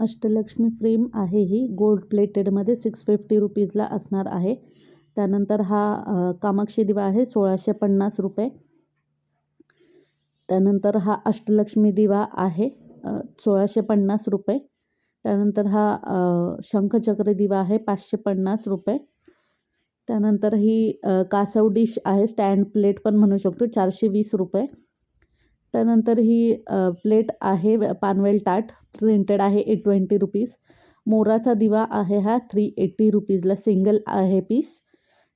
Ashtalakshmi frame आहे ही. Gold प्लेटेडमध्ये सिक्स फिफ्टी रुपीजला असणार आहे. त्यानंतर हा कामाक्षी दिवा आहे सोळाशे पन्नास रुपये. त्यानंतर हा अष्टलक्ष्मी दिवा आहे सोळाशे पन्नास रुपये. त्यानंतर हा शंखचक्र दिवा आहे पाचशे पन्नास रुपये. त्यानंतर ही कासव डिश आहे स्टँड प्लेट पण म्हणू शकतो चारशे वीस रुपये. त्यानंतर ही प्लेट आहे पानवेल ताट. प्रिंटेड आहे एट ट्वेंटी रुपीज मोराचा दिवा आहे हा थ्री एट्टी रुपीजला सिंगल आहे पीस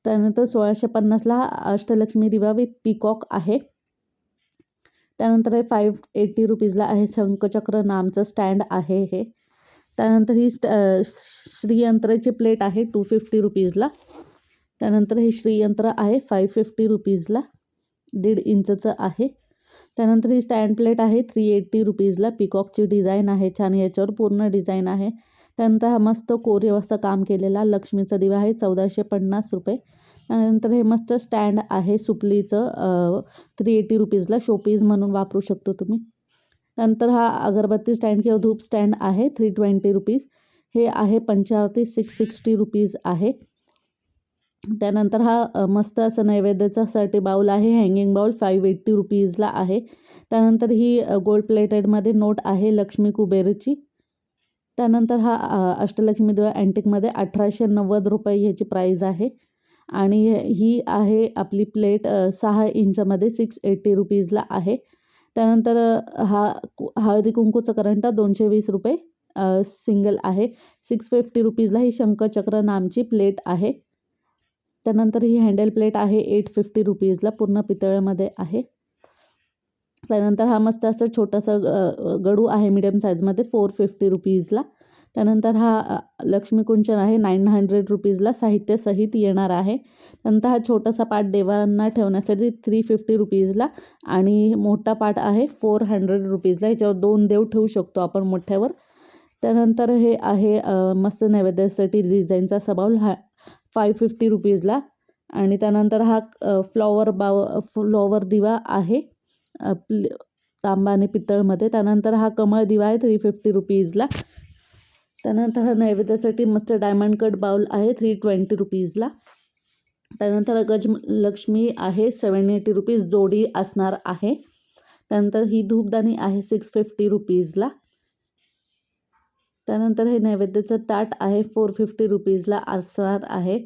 त्यानंतर सोळाशे पन्नासला हा अष्टलक्ष्मी दिवा विथ पिकॉक आहे. त्यानंतर हे फाईव्ह एटी रुपीजला आहे. शंखचक्र नामचं स्टँड आहे हे. त्यानंतर ही स्ट श्रीयंत्राची प्लेट आहे टू फिफ्टी रुपीजला त्यानंतर हे श्रीयंत्र आहे फाईव्ह फिफ्टी रुपीजला दीड इंचचं आहे. त्यानंतर ही स्टँड प्लेट आहे थ्री एट्टी रुपीजला. पिकॉकची डिझाईन आहे छान याच्यावर पूर्ण डिझाईन आहे. त्यानंतर हा मस्त कोरीव असं काम केलेला लक्ष्मीचा दिवा आहे चौदाशे पन्नास रुपये. त्यानंतर हे मस्त स्टँड आहे सुपलीचं थ्री एटी रुपीजला. शोपीज म्हणून वापरू शकतो तुम्ही. नंतर हा अगरबत्ती स्टँड किंवा धूप स्टँड आहे थ्री ट्वेंटी रुपीज. हे आहे पंचावती सिक्स सिक्स्टी रुपीज आहे. त्यानंतर हा मस्त असं नैवेद्याच्यासाठी बाऊल आहे. हँगिंग बाऊल फाईव्ह एट्टी रुपीजला आहे. त्यानंतर ही गोल्ड प्लेटेडमध्ये नोट आहे लक्ष्मी कुबेरची. त्यानंतर हा अष्टलक्ष्मी देव अँटिकमध्ये अठराशे नव्वद रुपये ह्याची प्राईज आहे. आणि ही आहे आपली प्लेट सहा इंचमध्ये सिक्स एट्टी रुपीजला आहे. त्यानंतर हा कु हळदी कुंकूचं करंटा दोनशे वीस रुपये सिंगल आहे. सिक्स फिफ्टी रुपीजला ही शंखचक्र नामची प्लेट आहे. त्यानंतर ही हँडल प्लेट आहे एट फिफ्टी रुपीजला पूर्ण पितळ्यामध्ये आहे. त्यानंतर हा मस्त असं छोटासा ग गडू आहे मिडियम साईजमध्ये फोर फिफ्टी रुपीजला. त्यानंतर हा लक्ष्मीकुंचन आहे नाईन हंड्रेड रुपीजला साहित्यसहित येणार आहे. नंतर हा छोटासा पाट देवांना ठेवण्यासाठी थ्री फिफ्टी रुपीजला आणि मोठा पाट आहे फोर हंड्रेड रुपीजला. याच्यावर दोन देव ठेवू शकतो आपण मोठ्यावर. त्यानंतर हे आहे मस्त नैवेद्यासाठी डिझाईनचा सबाऊल हा फाय फिफ्टी रुपीजला आणि त्यानंतर हा फ्लॉवर बाव फ्लॉवर दिवा आहे प्ल तांबा आणि पितळमध्ये. त्यानंतर हा कमळ दिवा आहे थ्री फिफ्टी रुपीजला त्यानंतर हा नैवेद्यासाठी मस्त डायमंड कट बाउल आहे थ्री ट्वेंटी रुपीजला त्यानंतर गज लक्ष्मी आहे सेवन एटी रुपीज जोडी असणार आहे. त्यानंतर ही धूपदाणी आहे सिक्स फिफ्टी रुपीजला त्यानंतर हे नैवेद्याचं ताट आहे फोर फिफ्टी रुपीजला असणार आहे.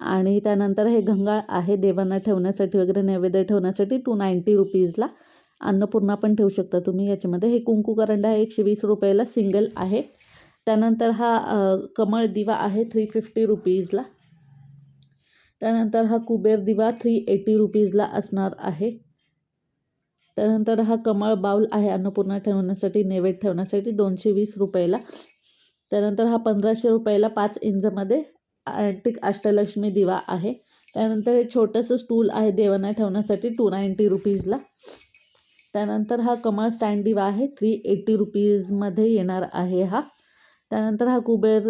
आणि त्यानंतर हे घंगाळ आहे देवांना ठेवण्यासाठी वगैरे नैवेद्य ठेवण्यासाठी टू नाईंटी रुपीजला अन्नपूर्णा पण ठेवू शकता तुम्ही याच्यामध्ये. हे कुंकू करंडा एकशे वीस रुपयाला सिंगल आहे. त्यानंतर हा कमळ दिवा आहे थ्री फिफ्टी रुपीजला त्यानंतर हा कुबेर दिवा थ्री एटी रुपीजला असणार आहे. त्यानंतर हा कमळ बाऊल आहे अन्नपूर्णा ठेवण्यासाठी नैवेद्य ठेवण्यासाठी दोनशे वीस रुपयाला. त्यानंतर हा पंधराशे रुपयाला पाच इंचमध्ये अँटिक अष्टलक्ष्मी दिवा आहे. त्यानंतर हे छोटंसं स्टूल आहे देवांना ठेवण्यासाठी टू नाईंटी रुपीजला त्यानंतर हा कमळ स्टँड दिवा आहे थ्री एटी रुपीजमध्ये येणार आहे हा. त्यानंतर हा कुबेर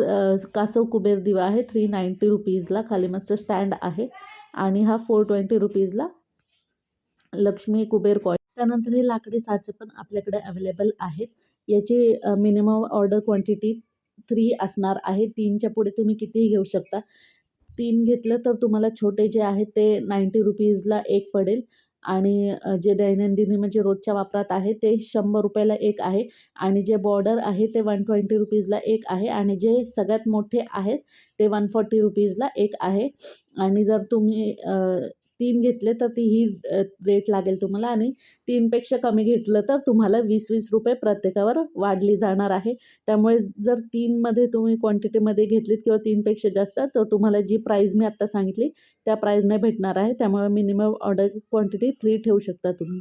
कासव कुबेर दिवा आहे थ्री नाईंटी रुपीजला खाली मस्त स्टँड आहे. आणि हा फोर ट्वेंटी रुपीजला लक्ष्मी कुबेर कॉइन त्यानंतर हे लाकडी साचे पण आपल्याकडे अवेलेबल आहेत. याची मिनिमम ऑर्डर क्वांटिटी थ्री असणार आहे. तीनच्या पुढे तुम्ही कितीही घेऊ शकता. तीन घेतलं तर तुम्हाला छोटे जे आहेत ते नाईंटी रुपीजला एक पडेल. आणि जे दैनंदिनी म्हणजे रोजच्या वापरात आहे ते शंभर रुपयाला एक आहे. आणि जे बॉर्डर आहे ते वन ट्वेंटी रुपीजला एक आहे. आणि जे सगळ्यात मोठे आहेत ते वन फॉर्टी रुपीजला एक आहे. आणि जर तुम्ही तीन घेतले तर ती ही रेट लागेल तुम्हाला आणि तीनपेक्षा कमी घेतलं तर तुम्हाला वीस वीस रुपये प्रत्येकावर वाढली जाणार आहे. त्यामुळे जर तीनमध्ये तुम्ही क्वांटिटीमध्ये घेतलीत किंवा तीनपेक्षा जास्त तर तुम्हाला जी प्राईज मी आत्ता सांगितली त्या प्राईजने भेटणार आहे. त्यामुळे मिनिमम ऑर्डर क्वांटिटी थ्री ठेवू शकता तुम्ही.